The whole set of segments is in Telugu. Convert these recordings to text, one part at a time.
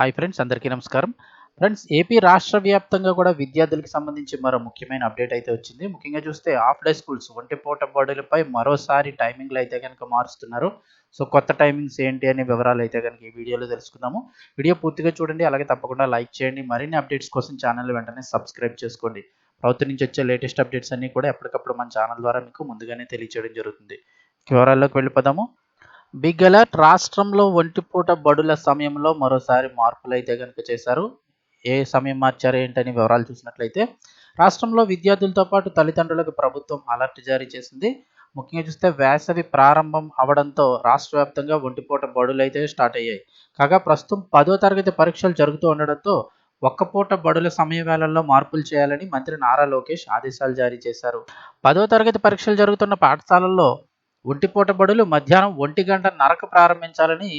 హాయ్ ఫ్రెండ్స్ అందరికీ నమస్కారం. ఫ్రెండ్స్ ఏపీ రాష్ట్ర వ్యాప్తంగా కూడా విద్యార్థులకు సంబంధించి మరో ముఖ్యమైన అప్డేట్ అయితే వచ్చింది. ముఖ్యంగా చూస్తే హాఫ్ డే స్కూల్స్ ఒంటిపూట బడులపై మరోసారి టైమింగ్లు అయితే కనుక మారుస్తున్నారు. సో కొత్త టైమింగ్స్ ఏంటి అనే వివరాలు అయితే కనుక ఈ వీడియోలో తెలుసుకుందాము. వీడియో పూర్తిగా చూడండి అలాగే తప్పకుండా లైక్ చేయండి. మరిన్ని అప్డేట్స్ కోసం ఛానల్ వెంటనే సబ్స్క్రైబ్ చేసుకోండి. ప్రభుత్వం నుంచి వచ్చే లేటెస్ట్ అప్డేట్స్ అన్నీ కూడా ఎప్పటికప్పుడు మన ఛానల్ ద్వారా మీకు ముందుగానే తెలియచేయడం జరుగుతుంది. వివరాల్లోకి వెళ్ళిపోదాము. బిగ్ రాష్ట్రంలో ఒంటిపూట బడుల సమయంలో మరోసారి మార్పులు అయితే కనుక చేశారు. ఏ సమయం మార్చారు ఏంటని వివరాలు చూసినట్లయితే రాష్ట్రంలో విద్యార్థులతో పాటు తల్లిదండ్రులకు ప్రభుత్వం అలర్ట్ జారీ చేసింది. ముఖ్యంగా చూస్తే వేసవి ప్రారంభం అవడంతో రాష్ట్ర వ్యాప్తంగా ఒంటిపూట బడులు అయితే స్టార్ట్ అయ్యాయి. కాగా ప్రస్తుతం పదో తరగతి పరీక్షలు జరుగుతూ ఉండడంతో ఒక్కపూట బడుల సమయ వేళల్లో మార్పులు చేయాలని మంత్రి నారా లోకేష్ ఆదేశాలు జారీ చేశారు. పదో తరగతి పరీక్షలు జరుగుతున్న పాఠశాలల్లో ఒంటిపూట బడులు మధ్యాహ్నం ఒంటి గంట నరకు ప్రారంభించాలని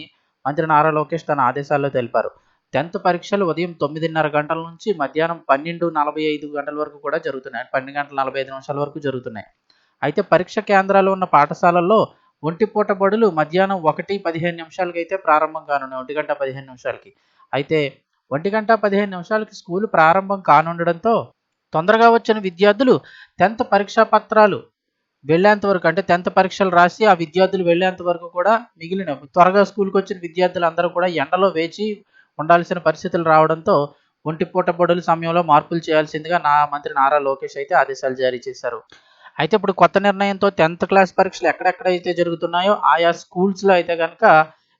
మంత్రి నారా లోకేష్ తన ఆదేశాల్లో తెలిపారు. టెన్త్ పరీక్షలు ఉదయం తొమ్మిదిన్నర గంటల నుంచి మధ్యాహ్నం పన్నెండు నలభై ఐదు గంటల వరకు కూడా జరుగుతున్నాయి. పన్నెండు గంటల నలభై ఐదు నిమిషాల వరకు జరుగుతున్నాయి. అయితే పరీక్ష కేంద్రాలు ఉన్న పాఠశాలల్లో ఒంటిపూట బడులు మధ్యాహ్నం ఒకటి పదిహేను నిమిషాలకి అయితే ప్రారంభం కానున్నాయి. ఒంటి గంట పదిహేను నిమిషాలకి. అయితే ఒంటి గంట పదిహేను నిమిషాలకి స్కూలు ప్రారంభం కానుండడంతో తొందరగా వచ్చిన విద్యార్థులు టెన్త్ పరీక్షా పత్రాలు వెళ్ళేంత వరకు అంటే టెన్త్ పరీక్షలు రాసి ఆ విద్యార్థులు వెళ్ళేంత వరకు కూడా మిగిలిన త్వరగా స్కూల్కి వచ్చిన విద్యార్థులు అందరూ కూడా ఎండలో వేచి ఉండాల్సిన పరిస్థితులు రావడంతో ఒంటి పూట బడుల సమయంలో మార్పులు చేయాల్సిందిగా నా మంత్రి నారా లోకేష్ అయితే ఆదేశాలు జారీ చేశారు. అయితే ఇప్పుడు కొత్త నిర్ణయంతో టెన్త్ క్లాస్ పరీక్షలు ఎక్కడెక్కడైతే జరుగుతున్నాయో ఆయా స్కూల్స్లో అయితే కనుక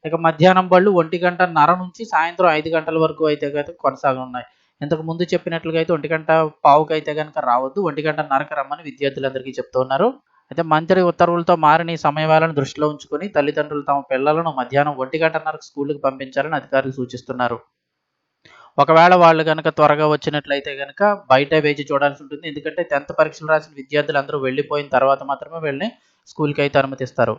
ఇక మధ్యాహ్నం బళ్ళు ఒంటి గంట నర నుంచి సాయంత్రం ఐదు గంటల వరకు అయితే కనుక కొనసాగనున్నాయి ఇంతకు ముందు చెప్పినట్లుగా అయితే ఒంటి గంట పావుకి అయితే కనుక రావద్దు ఒంటి గంట నరకు రమ్మని విద్యార్థులందరికీ చెప్తున్నారు అయితే మంత్రి ఉత్తర్వులతో మారిన ఈ సమయాలను దృష్టిలో ఉంచుకొని తల్లిదండ్రులు తమ పిల్లలను మధ్యాహ్నం ఒంటి గంటన్నరకు స్కూల్కి పంపించాలని అధికారులు సూచిస్తున్నారు. ఒకవేళ వాళ్ళు కనుక త్వరగా వచ్చినట్లయితే కనుక బయట వేచి చూడాల్సి ఉంటుంది. ఎందుకంటే టెన్త్ పరీక్షలు రాసిన విద్యార్థులు అందరూ వెళ్ళిపోయిన తర్వాత మాత్రమే వెళ్ళి స్కూల్కి అయితే అనుమతిస్తారు.